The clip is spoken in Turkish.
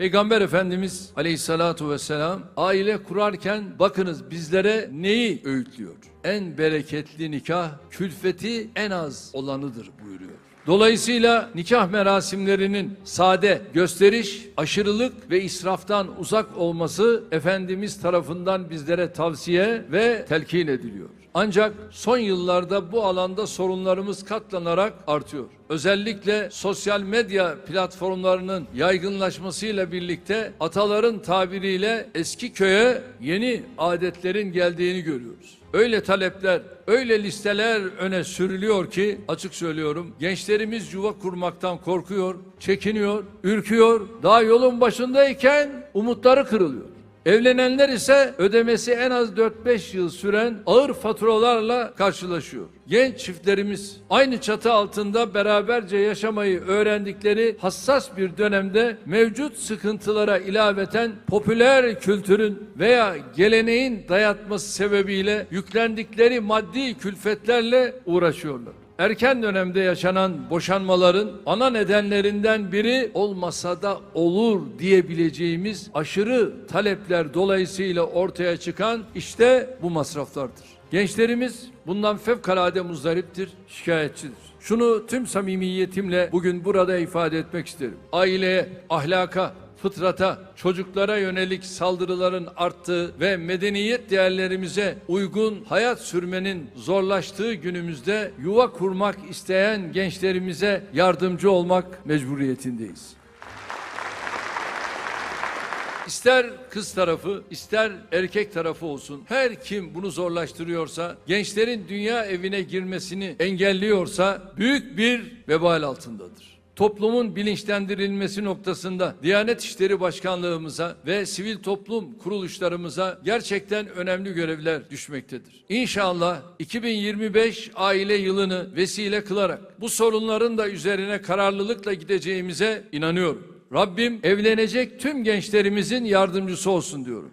Peygamber Efendimiz aleyhissalatu vesselam aile kurarken bakınız bizlere neyi öğütlüyor? En bereketli nikah külfeti en az olanıdır buyuruyor. Dolayısıyla nikah merasimlerinin sade, gösteriş, aşırılık ve israftan uzak olması Efendimiz tarafından bizlere tavsiye ve telkin ediliyor. Ancak son yıllarda bu alanda sorunlarımız katlanarak artıyor. Özellikle sosyal medya platformlarının yaygınlaşmasıyla birlikte ataların tabiriyle eski köye yeni adetlerin geldiğini görüyoruz. Öyle talepler, öyle listeler öne sürülüyor ki açık söylüyorum gençlerimiz yuva kurmaktan korkuyor, çekiniyor, ürküyor. Daha yolun başındayken umutları kırılıyor. Evlenenler ise ödemesi en az 4-5 yıl süren ağır faturalarla karşılaşıyor. Genç çiftlerimiz aynı çatı altında beraberce yaşamayı öğrendikleri hassas bir dönemde mevcut sıkıntılara ilaveten popüler kültürün veya geleneğin dayatması sebebiyle yüklendikleri maddi külfetlerle uğraşıyorlar. Erken dönemde yaşanan boşanmaların ana nedenlerinden biri olmasa da olur diyebileceğimiz aşırı talepler dolayısıyla ortaya çıkan işte bu masraflardır. Gençlerimiz bundan fevkalade muzdariptir, şikayetçidir. Şunu tüm samimiyetimle bugün burada ifade etmek isterim. Aileye, ahlaka, fıtrata, çocuklara yönelik saldırıların arttığı ve medeniyet değerlerimize uygun hayat sürmenin zorlaştığı günümüzde yuva kurmak isteyen gençlerimize yardımcı olmak mecburiyetindeyiz. İster kız tarafı, ister erkek tarafı olsun. Her kim bunu zorlaştırıyorsa, gençlerin dünya evine girmesini engelliyorsa büyük bir vebal altındadır toplumun bilinçlendirilmesi noktasında Diyanet İşleri Başkanlığımıza ve sivil toplum kuruluşlarımıza gerçekten önemli görevler düşmektedir. İnşallah 2025 aile yılını vesile kılarak bu sorunların da üzerine kararlılıkla gideceğimize inanıyorum. Rabbim evlenecek tüm gençlerimizin yardımcısı olsun diyorum.